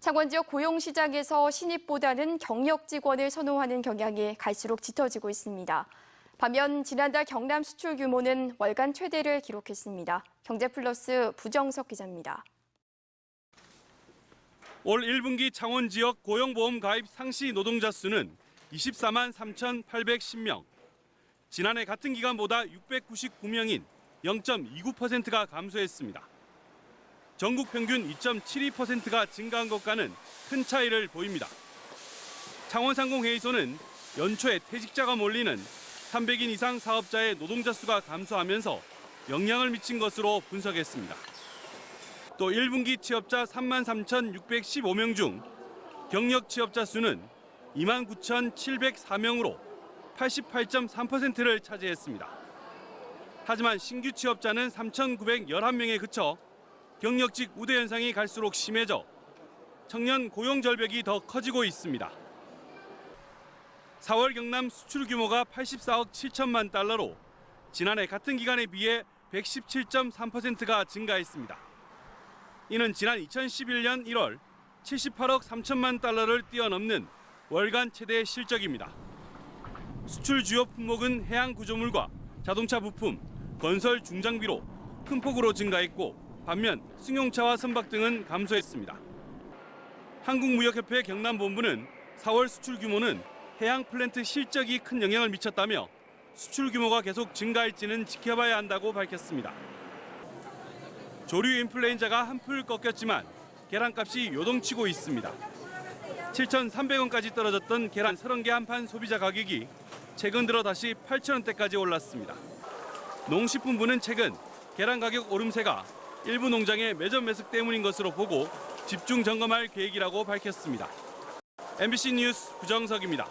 창원 지역 고용 시장에서 신입보다는 경력 직원을 선호하는 경향이 갈수록 짙어지고 있습니다. 반면 지난달 경남 수출 규모는 월간 최대를 기록했습니다. 경제플러스 부정석 기자입니다. 올 1분기 창원 지역 고용보험 가입 상시 노동자 수는 24만 3,810명. 지난해 같은 기간보다 699명인 0.29%가 감소했습니다. 전국 평균 2.72%가 증가한 것과는 큰 차이를 보입니다. 창원상공회의소는 연초에 퇴직자가 몰리는 300인 이상 사업자의 노동자 수가 감소하면서 영향을 미친 것으로 분석했습니다. 또 1분기 취업자 33,615명 중 경력 취업자 수는 29,704명으로 88.3%를 차지했습니다. 하지만 신규 취업자는 3,911명에 그쳐 경력직 우대 현상이 갈수록 심해져 청년 고용 절벽이 더 커지고 있습니다. 4월 경남 수출 규모가 84억 7천만 달러로 지난해 같은 기간에 비해 117.3%가 증가했습니다. 이는 지난 2011년 1월 78억 3천만 달러를 뛰어넘는 월간 최대 실적입니다. 수출 주요 품목은 해양 구조물과 자동차 부품, 건설 중장비로 큰 폭으로 증가했고 반면 승용차와 선박 등은 감소했습니다. 한국무역협회 경남본부는 4월 수출 규모는 해양 플랜트 실적이 큰 영향을 미쳤다며 수출 규모가 계속 증가할지는 지켜봐야 한다고 밝혔습니다. 조류 인플루엔자가 한풀 꺾였지만 계란값이 요동치고 있습니다. 7,300원까지 떨어졌던 계란 30개 한 판 소비자 가격이 최근 들어 다시 8,000원대까지 올랐습니다. 농식품부는 최근 계란 가격 오름세가 일부 농장의 매점 매석 때문인 것으로 보고 집중 점검할 계획이라고 밝혔습니다. MBC 뉴스 구정석입니다.